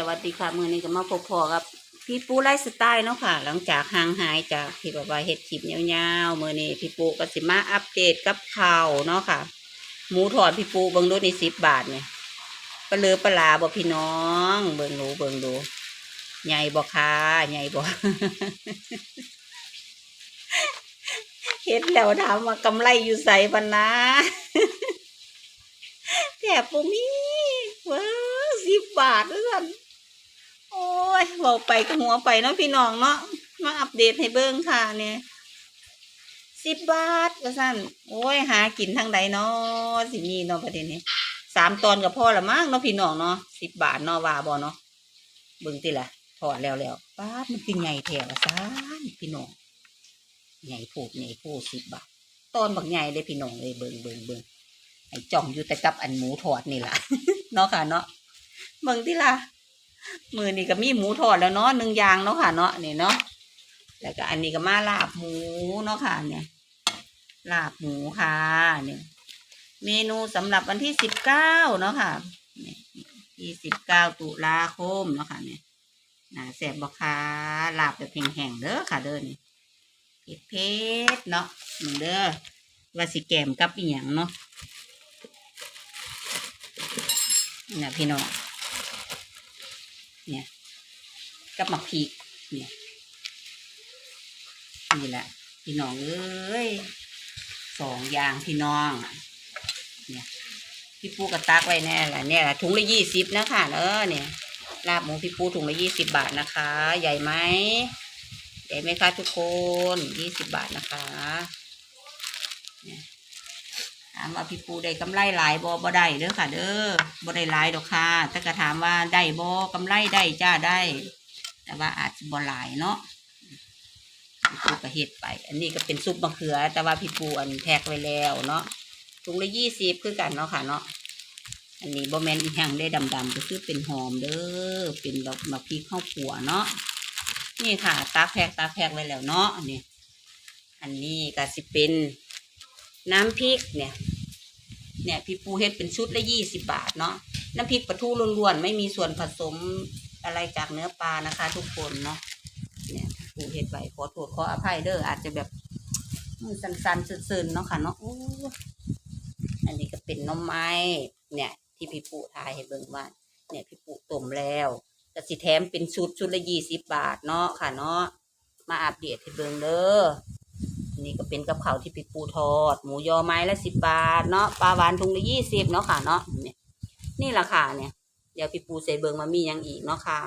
สวัสดีค่ะ มือนี้ก็มาพบพอกับ พี่ปูไลฟ์สไตล์เนาะค่ะ หลังจากห่างหายจากที่แบบว่าเฮ็ดคลิปยาวๆมือนี้พี่ปูก็สิมาอัปเดตกับข่าวเนาะค่ะ หมูทอดพี่ปูเบิ่งดูในสิบบาทเนี่ยปลาเลือปลาลาบ่พี่น้อง เบิ่งดูเบิ่งดูใหญ่บ่ค่ะใหญ่บ่เฮ็ดแล้วถามว่ากำไรอยู่ใส่บันนะแถบบ่มีว้าสิบบาทด้วยกัน ยเบาไปก็หัวไปเนาะพี่น้องเนาะมาอัปเดตให้เบิ่งค่ะเนี่ยสิบบาทก็สั่นโอ้ยหากินทางใดเนาะสิมีเนาะประเด็นนี้สามตอนก็พอละมั้งเนาะพี่น้องเนาะสิบบาทเนาะว่าบ่เนาะเบิ่งติล่ะถอดแล้วแล้วป้าดมันเป็นใหญ่แถวซ่านพี่น้องใหญ่ผูกใหญ่ผูกสิบบาทตอนบักใหญ่เลยพี่น้องเลยเบิ่งเบิ่งเบิ่งไอ้จ่องอยู่แต่กับอันหมูทอดนี่ล่ะเนาะค่ะเนาะเบิ่งที่ล่ะ มือนี่ก็มีหมูทอดแล้วเนาะหนึ่งอย่างเนาะค่ะเนาะนี่เนาะแล้วก็อันนี้ก็มาลาบหมูเนาะค่ะเนี่ย ลาบหมูค่ะเนี่ยเมนูสำหรับวันที่สิบเก้าเนาะค่ะเนี่ยที่สิบเก้าตุลาคมเนาะค่ะเนี่ยน่าแซ่บบ่ค่ะลาบแบบแห้งๆเด้อค่ะเด้อนี่เผ็ดเนาะหนึ่งเด้อว่าสิแกมกับอีหยังเนาะเนี่ยพี่น้อง เนี่ย กับหมักพริกเนี่ยนี่แหละ พี่น้องเอ้ยสองอย่างพี่น้องเนี่ยพี่ปูกระตักไว้แน่แหละเนี่ยละถุงละยี่สิบนะคะเออเนี่ยลาบหมูพี่ปูถุงละยี่สิบบาทนะคะ ใหญ่ไหมใหญ่ไหมคะทุกคนยี่สิบบาทนะคะเนี่ยามว่าพี่ปูได้กำไรหลายบ่บ่ได้เด้อค่ะ เด้อบ่ได้หลายดอกค่ะแต่ก็ถามว่าได้บ่กำไรได้จ้าได้ แต่ว่าอาจจะบ่หลายเนาะพี่ปูก็เฮ็ดไป อันนี้ก็เป็นซุปมะเขือ แต่ว่าพี่ปูอันแพ็กไว้แล้วเนาะถุงละยี่สิบคือกันเนาะค่ะเนาะอันนี้บ่แมนอีหยังได้ดำๆก็คือเป็นหอมเด้อเป็นดอกมะพริกข้าวขัวเนาะนี่ค่ะตาแพกตาแพกไว้แล้วเนาะอันนี้อันนี้ก็สิเป็นน้ำพริกเนี่ย เนี่ยพี่ปูเฮ็ดเป็นชุดละยี่สิบบาทเนาะน้ำพริกปลาทูล้วนๆไม่มีส่วนผสมอะไรจากเนื้อปลานะคะ ทุกคนเนาะเนี่ยปูเฮ็ดไว้ขอโทษขออภัยเด้ออาจจะแบบมือสันๆซึนๆเนาะค่ะเนาะอันนี้ก็เป็นน้ำไม้เนี่ยที่พี่ปูทายให้เบิ่งว่า เนี่ยพี่ปูต้มแล้วก็สิแถมเป็นชุดชุดละยี่สิบบาทเนาะค่ะเนาะมาอัปเดตให้เบิ่งเด้อ นี่ก็เป็นกับข้าวที่ปิกปูทอด หมูยอไม้ละสิบบาทเนาะปลาหวานถุงละยี่สิบเนาะค่ะเนาะนี่ยนี่แหละค่ะเนี่ยเดี๋ยวปิกปูใส่เบิงมามียังอีกเนาะค่ะ